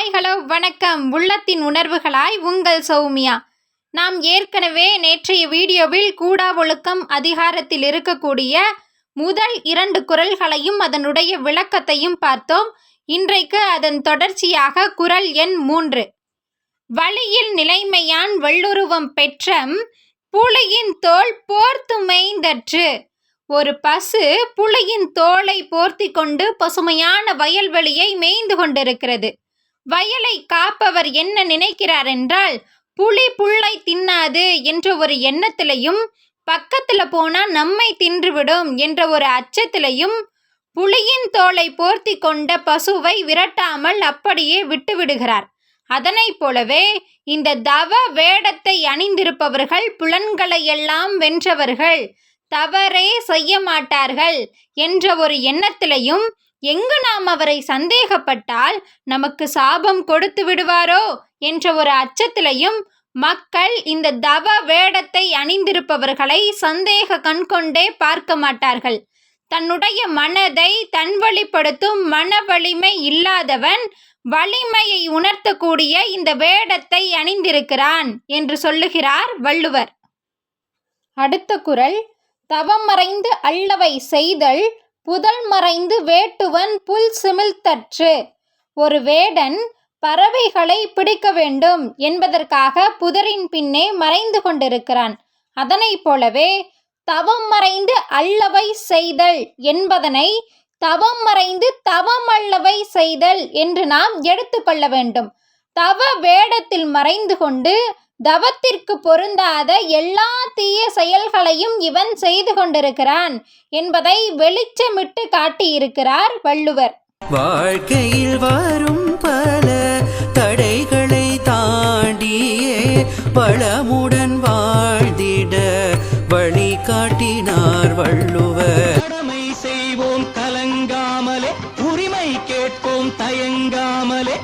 Hi hello வணக்கம். உள்ளத்தின் உணர்வுகளாய் உங்கள் சௌமியா. நாம் ஏற்கனவே நேற்றைய வீடியோவில் கூடா ஒழுக்கம் அதிகாரத்தில் இருக்கக்கூடிய முதல் இரண்டு குரல்களையும் அதனுடைய விளக்கத்தையும் பார்த்தோம். இன்றைக்கு அதன் தொடர்ச்சியாக குறள் எண் மூன்று. வழியில் நிலைமையான் வள்ளுருவம் பெற்றம் புலியின் தோல் போர்த்து மேய்ந்தற்று ஒரு பசு புலியின் தோலை போர்த்தி கொண்டு பசுமையான வயல்வெளியை மேய்ந்து கொண்டிருக்கிறது. வயலை காப்பவர் என்ன நினைக்கிறார் என்றால் புலி புல்லை தின்னாது என்ற ஒரு எண்ணத்திலையும் பக்கத்துல போனா நம்மை தின்றுவிடும் என்ற ஒரு அச்சத்திலையும் புலியின் தோலை போர்த்தி கொண்ட பசுவை விரட்டாமல் அப்படியே விட்டு விடுகிறார் அதனைப் போலவே இந்த தவ வேடத்தை அணிந்திருப்பவர்கள் புலன்களை எல்லாம் வென்றவர்கள். தவறே செய்ய மாட்டார்கள் என்ற ஒரு எண்ணத்திலையும் எங்கு நாம் அவரை சந்தேகப்பட்டால் நமக்கு சாபம் கொடுத்து விடுவாரோ என்ற ஒரு அச்சத்திலையும் மக்கள் இந்த தவ வேடத்தை அணிந்திருப்பவர்களை சந்தேக கண்கொண்டே பார்க்க மாட்டார்கள். தன்னுடைய மனதை தன்வழிப்படுத்தும் மன வலிமை இல்லாதவன் வலிமையை உணர்த்தக்கூடிய இந்த வேடத்தை அணிந்திருக்கிறான் என்று சொல்லுகிறார் வள்ளுவர். அடுத்த குரல் தவம் மறைந்து அல்லவை செய்தல் புதல் மறைந்து வேட்டுவன் புல் சிமிழ்த்தற்று ஒரு வேடன் பறவைகளை பிடிக்க வேண்டும் என்பதற்காக புதரின் பின்னே மறைந்து கொண்டிருக்கிறான். அதனைப் போலவே தவம் மறைந்து அல்லவை செய்தல் என்பதனை தவம் மறைந்து தவம் அல்லவை செய்தல் என்று நாம் எடுத்துக்கொள்ள வேண்டும். தவ வேடத்தில் மறைந்து கொண்டு தவத்திற்கு பொருந்தாத எல்லா தீய செயல்களையும் இவன் செய்து கொண்டிருக்கிறான் என்பதை வெளிச்சமிட்டு காட்டியிருக்கிறார் வள்ளுவர். வாழ்க்கையில் வரும் பல தடைகளை தாண்டியே வளமுடன் வாழ்ந்திட வழி காட்டினார் வள்ளுவர். கடமை செய்வோம் கலங்காமலே உரிமை கேட்போம் தயங்காமலே